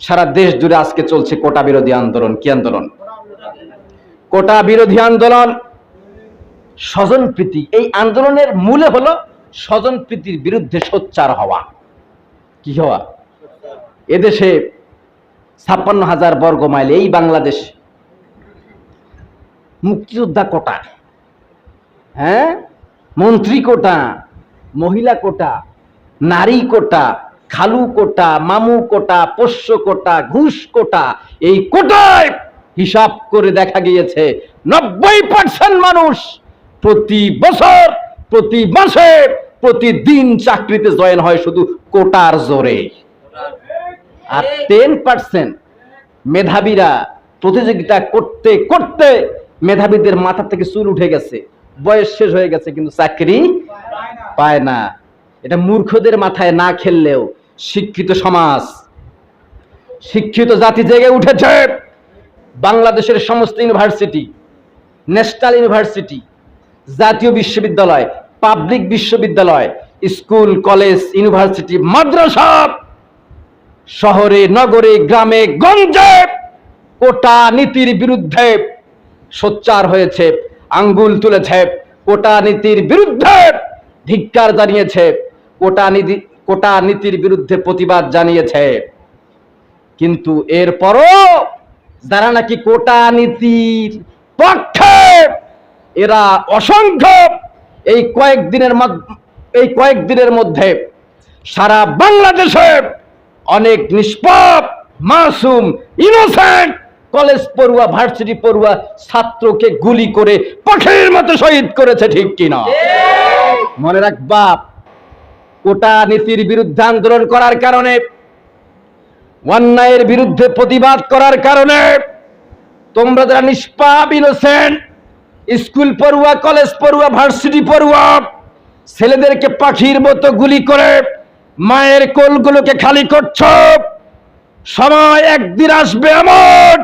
সারা দেশ জুড়ে আজকে চলছে কোটা বিরোধী আন্দোলন। কি আন্দোলন? কোটা বিরোধী আন্দোলন স্বজন প্রীতি। এই আন্দোলনের মূলে হলো স্বজন প্রীতির বিরুদ্ধে সোচ্চার হওয়া। কি হওয়া? এদেশে ছাপ্পান্ন হাজার বর্গ মাইল এই বাংলাদেশ মুক্তিযোদ্ধা কোটা। হ্যাঁ? মন্ত্রী কোটা, মহিলা কোটা, নারী কোটা খালু কোটা, মামু কোটা, পোষ্য কোটা, ঘুষ কোটা, এই কোটায় হিসাব করে দেখা গিয়েছে নব্বই পার্সেন্ট মানুষ প্রতি বছর, প্রতি মাসে, প্রতিদিন চাকরিতে জয়েন হয় শুধু কোটার জোরে। আর টেন পার্সেন্ট মেধাবীরা প্রতিযোগিতা করতে করতে মেধাবীদের মাথা থেকে চুল উঠে গেছে। বয়স শেষ হয়ে গেছে, কিন্তু চাকরি পায় না। এটা মূর্খদের মাথায় না খেললেও শিক্ষিত সমাজ, শিক্ষিত জাতি জেগে উঠেছে। বাংলাদেশের সমস্ত ইউনিভার্সিটি, ন্যাশনাল ইউনিভার্সিটি, জাতীয় বিশ্ববিদ্যালয়, পাবলিক বিশ্ববিদ্যালয়, স্কুল, কলেজ, ইউনিভার্সিটি, মাদ্রাসা শহরে, নগরে, গ্রামে, গঞ্জে কোটা নীতির বিরুদ্ধে সোচ্চার হয়েছে, আঙ্গুল তুলেছে। কোটা নীতির বিরুদ্ধে ধিক্কার জানিয়েছে। কোটা নীতি কোটা নীতির বিরুদ্ধে প্রতিবাদ জানিয়েছে। কিন্তু এরপরও যারা নাকি কোটা নীতির পক্ষে এরা অসংখ্য। এই কয়েকদিনের এই কয়েকদিনের মধ্যে সারা বাংলাদেশে অনেক নিষ্পাপ মাসুম ইনোসেন্ট কলেজ পড়ুয়া ভার্সিটি পড়ুয়া ছাত্রকে গুলি করে পাখির মতো শহীদ করেছে ঠিক কিনা? মনে রাখবা কোটা নীতির বিরুদ্ধে আন্দোলন করার কারণে, অন্যায়ের বিরুদ্ধে প্রতিবাদ করার কারণে, তোমরা যারা নিষ্পাপ ইনোসেন্ট স্কুল পড়ুয়া, কলেজ পড়ুয়া, ভার্সিটি পড়ুয়া, ছেলেদেরকে পাখির মতো গুলি করে মায়ের কোলগুলোকে খালি করছ, সময় একদিন আসবে এমন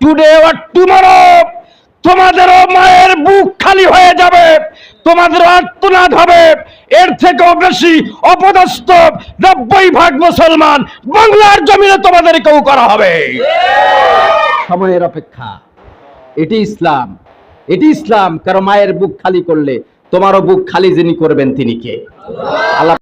টুডে আর টুমরো তোমাদেরও মায়ের বুক খালি হয়ে যাবে তোমাদের আত্মনাদ হবে। এর থেকেও বেশি অপদস্থ নব্বই ভাগ মুসলমান বাংলার জমিনে তোমাদেরকেও করা হবে। সময়ের অপেক্ষা, এটি ইসলাম। এটি ইসলাম, কারও মায়ের বুক খালি করলে তোমারও বুক খালি যিনি করবেন তিনি কে? আল্লাহ